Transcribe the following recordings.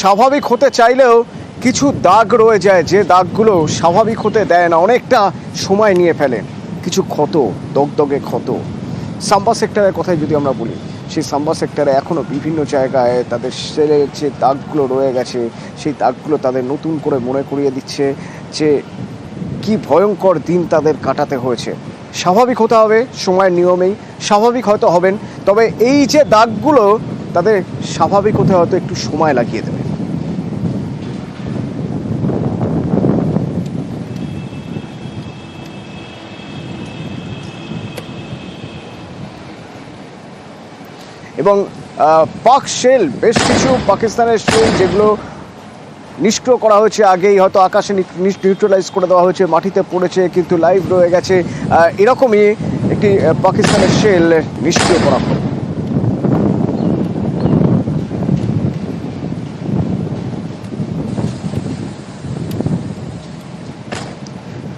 স্বাভাবিক হতে চাইলেও কিছু দাগ রয়ে যায়, যে দাগগুলো স্বাভাবিক হতে দেয় না, অনেকটা সময় নিয়ে ফেলে। কিছু ক্ষত, দগদগে ক্ষত। সাম্বা সেক্টরের কথাই যদি আমরা বলি, সেই সাম্বা সেক্টরে এখনও বিভিন্ন জায়গায় তাদের সেলের যে দাগগুলো রয়ে গেছে, সেই দাগগুলো তাদের নতুন করে মনে করিয়ে দিচ্ছে যে কি ভয়ঙ্কর দিন তাদের কাটাতে হয়েছে। স্বাভাবিক হতে হবে, সময়ের নিয়মেই স্বাভাবিক হয়তো হবেন, তবে এই যে দাগগুলো তাদের স্বাভাবিক হতে হয়তো একটু সময় লাগিয়ে দেবে। এবং পাক শেল, বেশ কিছু পাকিস্তানের শেল যেগুলো নিষ্ক্রিয় করা হয়েছে আগেই, হয়তো আকাশে নিউট্রালাইজ করে দেওয়া হয়েছে, মাটিতে পড়েছে, কিন্তু লাইভ রয়ে গেছে। এরকমই একটি পাকিস্তানের শেল নিষ্ক্রিয় করা হয়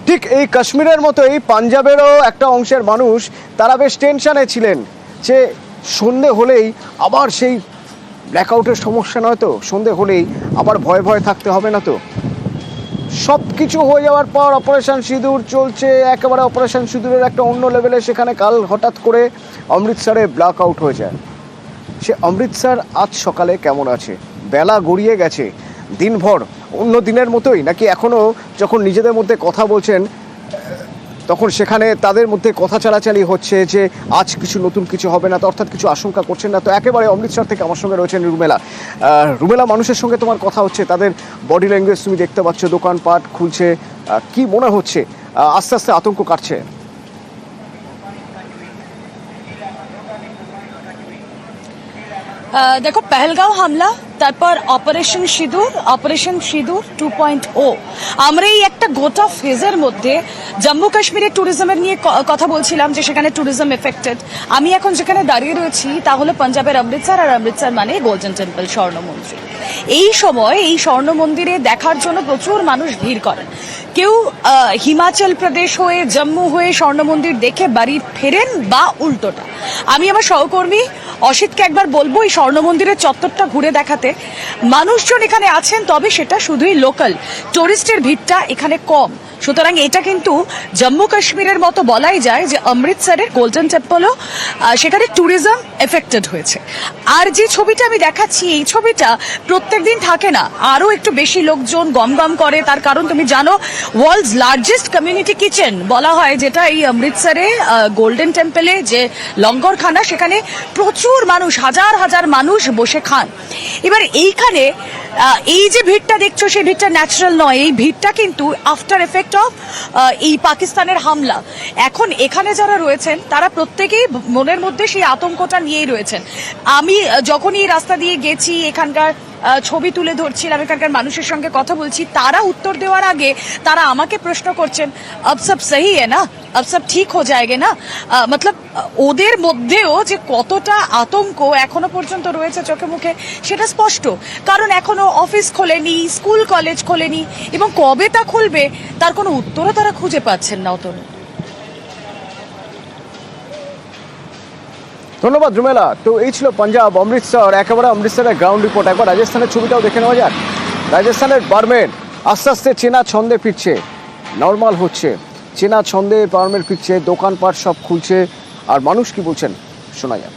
ঠিক এই কাশ্মীরের মতো এই পাঞ্জাবেরও একটা অংশের মানুষ, তারা বেশ টেনশনে ছিলেন যে সন্ধে হলেই আবার সেই ব্ল্যাকআউটের সমস্যা নয় তো? সন্ধে হলেই আবার ভয়ে ভয়ে থাকতে হবে না তো? সব কিছু হয়ে যাওয়ার পর অপারেশন সিঁদুর চলছে, একেবারে অপারেশন সিঁদুরের একটা অন্য লেভেলে সেখানে কাল হঠাৎ করে অমৃতসরে ব্ল্যাক আউট হয়ে যায়। সে অমৃতসর আজ সকালে কেমন আছে? বেলা গড়িয়ে গেছে। দিনভর অন্য দিনের মতোই, নাকি এখনও যখন নিজেদের মধ্যে কথা বলছেন তখন সেখানে তাদের মধ্যে কথা চালাচালি হচ্ছে যে আজ কিছু নতুন কিছু হবে না, তো অর্থাৎ কিছু আশঙ্কা করছেন না। তো একেবারে অমৃতসর থেকে আমার সঙ্গে রয়েছেন রুমেলা। রুমেলা, মানুষের সঙ্গে তোমার কথা হচ্ছে, তাদের বডি ল্যাঙ্গুয়েজ তুমি দেখতে পাচ্ছ, দোকানপাট খুলছে। কি মনে হচ্ছে? আস্তে আস্তে আতঙ্ক কাটছে। দেখো, পেহেলগাঁও হামলা তারপর অপারেশন সিঁদুর অপারেশন সিঁদুর টু পয়েন্ট ও আমরা এই একটা গোটা ফেজের মধ্যে জম্মু কাশ্মীরের ট্যুরিজমের নিয়ে কথা বলছিলাম যে সেখানে ট্যুরিজম এফেক্টেড আমি এখন যেখানে দাঁড়িয়ে রয়েছি, তা হলো পাঞ্জাবের অমৃতসর আর অমৃতসর মানে গোল্ডেন টেম্পল স্বর্ণ মন্দির এই সময় এই স্বর্ণ মন্দিরে দেখার জন্য প্রচুর মানুষ ভিড় করেন। কেউ হিমাচল প্রদেশ হয়ে, জম্মু হয়ে স্বর্ণ মন্দির দেখে বাড়ি ফেরেন বা উল্টোটা। আমি আমার সহকর্মী অসিতকে একবার বলব, এই স্বর্ণ মন্দিরের চত্বরটা ঘুরে দেখাতে। মানুষজন এখানে আছেন, তবে সেটা শুধুই লোকাল। টুরিস্টের ভিড়টা এখানে কম। সুতরাং এটা কিন্তু জম্মু কাশ্মীরের মতো বলাই যায় যে অমৃতসরের গোল্ডেন টেম্পলও সেখানে ট্যুরিজম এফেক্টেড হয়েছে। আর যে ছবিটা আমি দেখাচ্ছি, এই ছবিটা প্রত্যেক দিন থাকে না। আরও একটু বেশি লোকজন গম গম করে। তার কারণ তুমি জানো ওয়ার্ল্ডস লার্জেস্ট কমিউনিটি কিচেন বলা হয়, যেটা এই অমৃতসরে গোল্ডেন টেম্পলে যে লঙ্গরখানা, সেখানে প্রচুর মানুষ, হাজার হাজার মানুষ বসে খান। এবার এইখানে এই যে ভিড়টা দেখছ, সেই ভিড়টা ন্যাচারাল নয়। এই ভিড়টা কিন্তু আফটার এফেক্ট অফ এই পাকিস্তানের হামলা। এখন এখানে যারা রয়েছেন, তারা প্রত্যেকেই মনের মধ্যে সেই আতঙ্কটা নিয়েই রয়েছেন। আমি যখনই রাস্তা দিয়ে গেছি, এখানকার ছবি তুলে ধরছিলাম এখানকার মানুষের সঙ্গে কথা বলছি। তারা উত্তর দেওয়ার আগে তারা আমাকে প্রশ্ন করছেন আব সব সহি না আব সব ঠিক হো যায়গে না মতলব ওদের মধ্যেও যে কতটা আতঙ্ক এখনও পর্যন্ত রয়েছে চোখে মুখে, সেটা স্পষ্ট। কারণ এখনও অফিস খোলেনি, স্কুল কলেজ খোলেনি, এবং কবে তা খুলবে, তার কোনো উত্তরও তারা খুঁজে পাচ্ছেন না অতনু ধন্যবাদ রুমেলা। তো এই ছিল পাঞ্জাব অমৃতসর একেবারে অমৃতসরের গ্রাউন্ড রিপোর্ট একবার রাজস্থানের ছবিটাও দেখে নেওয়া যাক। রাজস্থানের বারমেন আস্তে আস্তে চেনা ছন্দে ফিরছে। নর্মাল হচ্ছে। চেনা ছন্দে বারমেন ফিরছে, দোকানপাট সব খুলছে। আর মানুষ কি বলছেন, শোনা যাক।